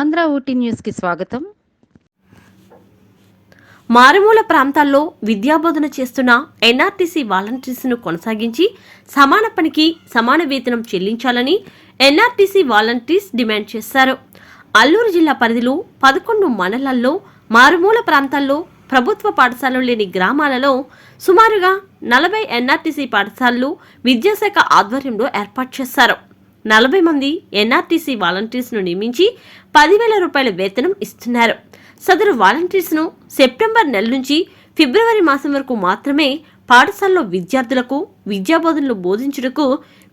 ఆంధ్ర ఊటీ న్యూస్కి స్వాగతం. మారుమూల ప్రాంతాల్లో విద్యాబోధన చేస్తున్న ఎన్ఆర్టీసీ వాలంటీర్స్ను కొనసాగించి సమాన పనికి సమాన వేతనం చెల్లించాలని ఎన్ఆర్టీసీ వాలంటీర్స్ డిమాండ్ చేశారు. అల్లూరు జిల్లా పరిధిలో పదకొండు మండలాల్లో మారుమూల ప్రాంతాల్లో ప్రభుత్వ పాఠశాలలు లేని గ్రామాలలో సుమారుగా నలభై ఎన్ఆర్టీసీ పాఠశాలలు విద్యాశాఖ ఆధ్వర్యంలో ఏర్పాటు చేశారు. నలభై మంది ఎన్ఆర్టీసీ వాలంటీర్స్ను నియమించి పదివేల రూపాయల వేతనం ఇస్తున్నారు. సదరు వాలంటీర్స్ను సెప్టెంబర్ నెల నుంచి ఫిబ్రవరి మాసం వరకు మాత్రమే పాఠశాలలో విద్యార్థులకు విద్యాబోధనలు బోధించుటకు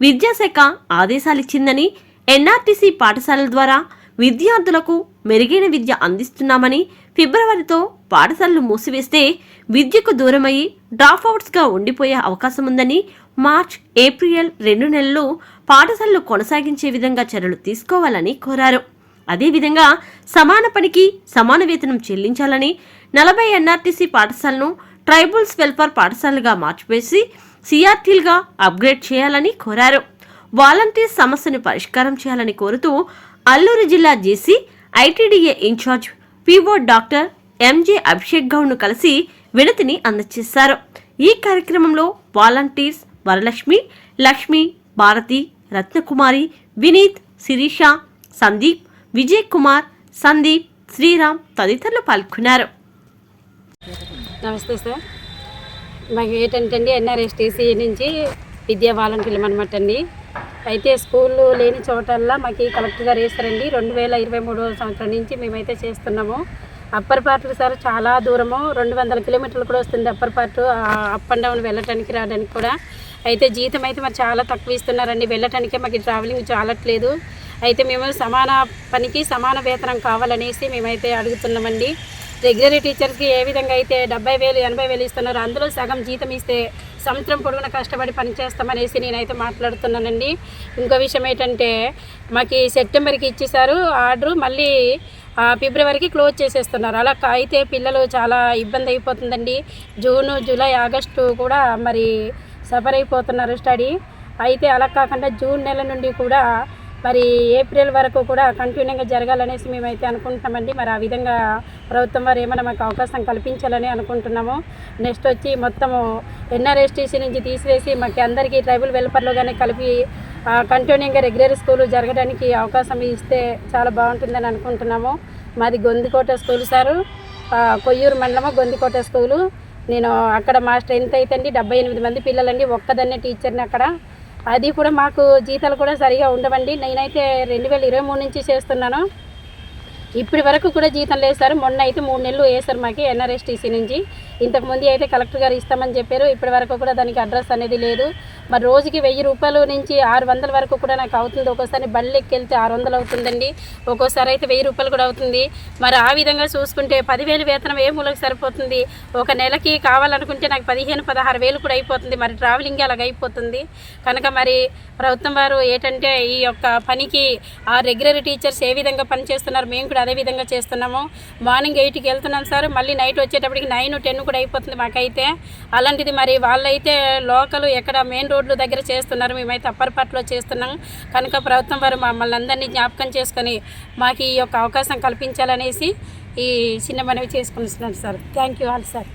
విద్యాశాఖ ఆదేశాలిచ్చిందని ఎన్ఆర్టీసీ పాఠశాలల ద్వారా విద్యార్థులకు మెరుగైన విద్య అందిస్తున్నామని ఫిబ్రవరితో పాఠశాలలు మూసివేస్తే విద్యకు దూరమయ్యి డ్రాప్అవుట్స్గా ఉండిపోయే అవకాశం ఉందని మార్చ్ ఏప్రిల్ రెండు నెలలు పాఠశాలలు కొనసాగించే విధంగా చర్యలు తీసుకోవాలని కోరారు. అదేవిధంగా సమాన పనికి సమాన వేతనం చెల్లించాలని నలభై ఎన్ఆర్టీసీ పాఠశాలను ట్రైబల్స్ వెల్ఫేర్ పాఠశాలగా మార్చివేసి సిఆర్టీలుగా అప్గ్రేడ్ చేయాలని కోరారు. వాలంటీర్ సమస్యను పరిష్కారం చేయాలని కోరుతూ అల్లూరు జిల్లా JC ITDA in charge PO doctor MJ Abhishek గౌడ్ను కలిసి వినతిని అందజేశారు. ఈ కార్యక్రమంలో వాలంటీర్స్ వరలక్ష్మి లక్ష్మి భారతి రత్నకుమారి వినీత్ శిరీష సందీప్ విజయ్ కుమార్ సందీప్ శ్రీరామ్ తదితరులు పాల్గొన్నారు. నమస్తే సార్. మాకు ఏంటంటే అండి ఎన్ఆర్ఎస్టీసీ నుంచి విద్యా వాలంటీర్లు అనమాట అండి. అయితే స్కూళ్ళు లేని చోటల్లా మాకు కలెక్టర్ గారు వేస్తారండి రెండు వేల ఇరవై మూడో సంవత్సరం నుంచి మేమైతే చేస్తున్నాము. అప్పర్ పార్ట్లు సార్ చాలా దూరము. రెండు వందల కిలోమీటర్లు కూడా వస్తుంది upper part. Up and down వెళ్ళటానికి రావడానికి కూడా. అయితే జీతం అయితే మరి చాలా తక్కువ ఇస్తున్నారండి. వెళ్ళటానికే మాకు ట్రావెలింగ్ చాలట్లేదు. అయితే మేము సమాన పనికి సమాన వేతనం కావాలనేసి మేమైతే అడుగుతున్నామండి. రెగ్యులర్ టీచర్స్కి ఏ విధంగా అయితే డెబ్బై వేలు ఎనభై వేలు ఇస్తున్నారో అందులో సగం జీతం ఇస్తే సంవత్సరం పొడుగున కష్టపడి పనిచేస్తామనేసి నేనైతే మాట్లాడుతున్నానండి. ఇంకో విషయం ఏంటంటే మాకు సెప్టెంబర్కి ఇచ్చేసారు ఆర్డరు. మళ్ళీ ఫిబ్రవరికి క్లోజ్ చేసేస్తున్నారు. అలా అయితే పిల్లలు చాలా ఇబ్బంది అయిపోతుందండి. జూను జూలై ఆగస్టు కూడా మరి సఫర్ అయిపోతున్నారు స్టడీ. అయితే అలా కాకుండా జూన్ నెల నుండి కూడా మరి ఏప్రిల్ వరకు కూడా కంటిన్యూగా జరగాలనేసి మేమైతే అనుకుంటున్నామండి. మరి ఆ విధంగా ప్రభుత్వం వారు ఏమైనా మాకు అవకాశం కల్పించాలని అనుకుంటున్నాము నెక్స్ట్ వచ్చి మొత్తము ఎన్ఆర్ఎస్టీసీ నుంచి తీసివేసి మాకు అందరికీ ట్రైబల్ వెల్ఫేర్లో కానీ కలిపి కంటిన్యూగా రెగ్యులర్ స్కూల్ జరగడానికి అవకాశం ఇస్తే చాలా బాగుంటుందని అనుకుంటున్నాము. మాది గొందికోట స్కూల్ సారు. కొయ్యూరు మండలము గొందికోట స్కూలు నేను అక్కడ మా స్ట్రెంత్ అయితే అండి డెబ్బై ఎనిమిది మంది పిల్లలండి ఒక్కదన్నే టీచర్ని అక్కడ. అది కూడా మాకు జీతాలు కూడా సరిగా ఉండవండి. నేనైతే రెండు వేల ఇరవై మూడు నుంచి చేస్తున్నాను. ఇప్పటి వరకు కూడా జీతం లేదు సార్. మొన్న అయితే మూడు నెలలు వేసారు మాకు ఎన్ఆర్ఎస్టీసీ నుంచి. ఇంతకు ముందు అయితే కలెక్టర్ గారు ఇస్తామని చెప్పారు ఇప్పటి వరకు కూడా దానికి అడ్రస్ అనేది లేదు. మరి రోజుకి వెయ్యి రూపాయలు నుంచి ఆరు వందల వరకు కూడా నాకు అవుతుంది. ఒక్కోసారి బళ్ళు ఎక్కెళ్తే ఆరు వందలు అవుతుందండి. ఒక్కోసారి అయితే వెయ్యి రూపాయలు కూడా అవుతుంది. మరి ఆ విధంగా చూసుకుంటే పదివేలు వేతనం ఏ మూలకు సరిపోతుంది? ఒక నెలకి కావాలనుకుంటే నాకు పదిహేను పదహారు వేలు కూడా అయిపోతుంది. మరి ట్రావెలింగ్ అలాగ అయిపోతుంది. కనుక మరి ప్రభుత్వం వారు ఏంటంటే ఈ యొక్క పనికి ఆ రెగ్యులర్ టీచర్స్ ఏ విధంగా పని చేస్తున్నారు మేము కూడా అదే విధంగా చేస్తున్నాము. మార్నింగ్ ఎయిట్కి వెళ్తున్నాం సార్. మళ్ళీ నైట్ వచ్చేటప్పటికి నైన్ టెన్ కూడా అయిపోతుంది మాకైతే. అలాంటిది మరి వాళ్ళైతే లోకల్ ఎక్కడ మెయిన్ రోడ్ల దగ్గర చేస్తున్నారు. మేమైతే అప్పర్పట్లో చేస్తున్నాం. కనుక ప్రభుత్వం వారు మమ్మల్ని అందరినీ జ్ఞాపకం చేసుకొని మాకు ఈ యొక్క అవకాశం కల్పించాలనేసి ఈ చిన్న మనవి చేసుకుంటున్నాను sir. Thank you all sir